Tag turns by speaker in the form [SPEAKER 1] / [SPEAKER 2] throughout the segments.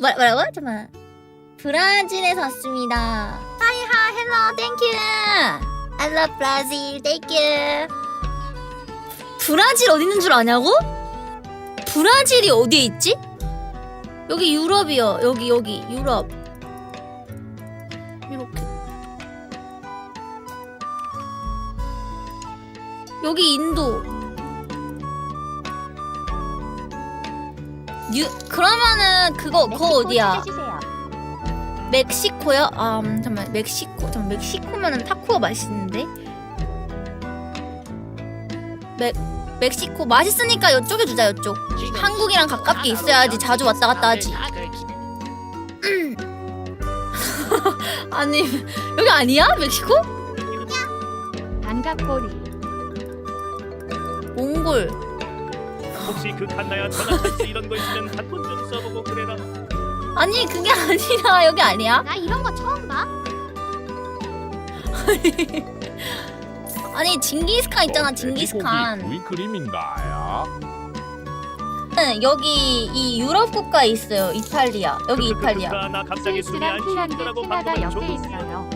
[SPEAKER 1] 뭐, 뭐라고? 잠깐만. 브라질에서 왔습니다. 하이하 헬로 땡큐. I love Brazil. 땡큐. 브라질 어디 있는 줄 아냐고? 브라질이 어디에 있지? 여기 유럽이요. 여기 여기 유럽. 이렇게. 여기 인도. 뉴 그러면은 그거 그거 어디야? 멕시코요? 아 음, 잠깐만 멕시코 잠깐 멕시코면은 타코가 맛있는데? 멕 멕시코 맛있으니까 이쪽에 주자 이쪽. 한국이랑 가깝게 있어야지 자주 왔다 갔다 하지. 아니 여기 아니야? 멕시코?
[SPEAKER 2] 반갑꼬리.
[SPEAKER 1] 몽골
[SPEAKER 3] 혹시 그 칸나야 전화 찬스 이런 거 있으면 한번 좀 써보고 그래라.
[SPEAKER 1] 아니 그게 아니라 여기 아니야?
[SPEAKER 2] 나 이런 거 처음 봐
[SPEAKER 1] 아니 징기스칸 있잖아 징기스칸
[SPEAKER 4] 구이 그림인가요?
[SPEAKER 1] 응, 여기 이 유럽 국가에 있어요 이탈리아 여기 이탈리아
[SPEAKER 3] 그, 나 갑자기 숨이 안
[SPEAKER 2] 스위스랑 핀란드
[SPEAKER 3] 쉬더라고
[SPEAKER 2] 캐나다
[SPEAKER 3] 방금
[SPEAKER 2] 옆에
[SPEAKER 3] 조금
[SPEAKER 2] 있어요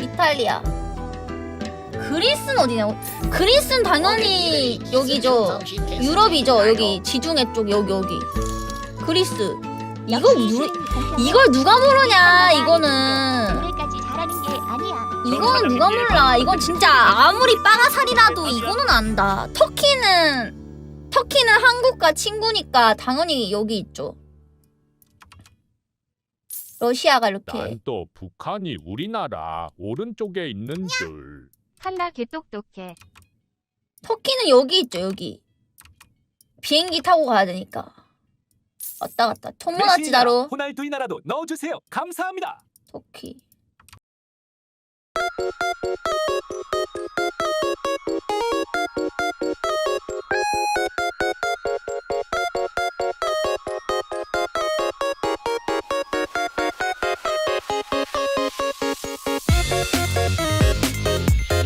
[SPEAKER 1] 이탈리아. 그리스는 어디냐고? 그리스는 당연히 여기죠. 유럽이죠. 여기 지중해 쪽 여기 여기. 그리스. 이거 누 이걸 누가 모르냐? 이거는 이거는 누가 몰라? 이건 진짜 아무리 빠가살이라도 이거는 안다. 터키는 터키는 한국과 친구니까 당연히 여기 있죠. 러시아가 이렇게
[SPEAKER 4] 난 또 북한이 우리나라 오른쪽에 있는 줄.
[SPEAKER 2] 칼라 개똑똑해.
[SPEAKER 1] 터키는 여기 있죠 여기. 비행기 타고 가야 되니까. 왔다 갔다. 토모나치 나로.
[SPEAKER 5] 호날두 이나라도 넣어주세요. 감사합니다.
[SPEAKER 1] 터키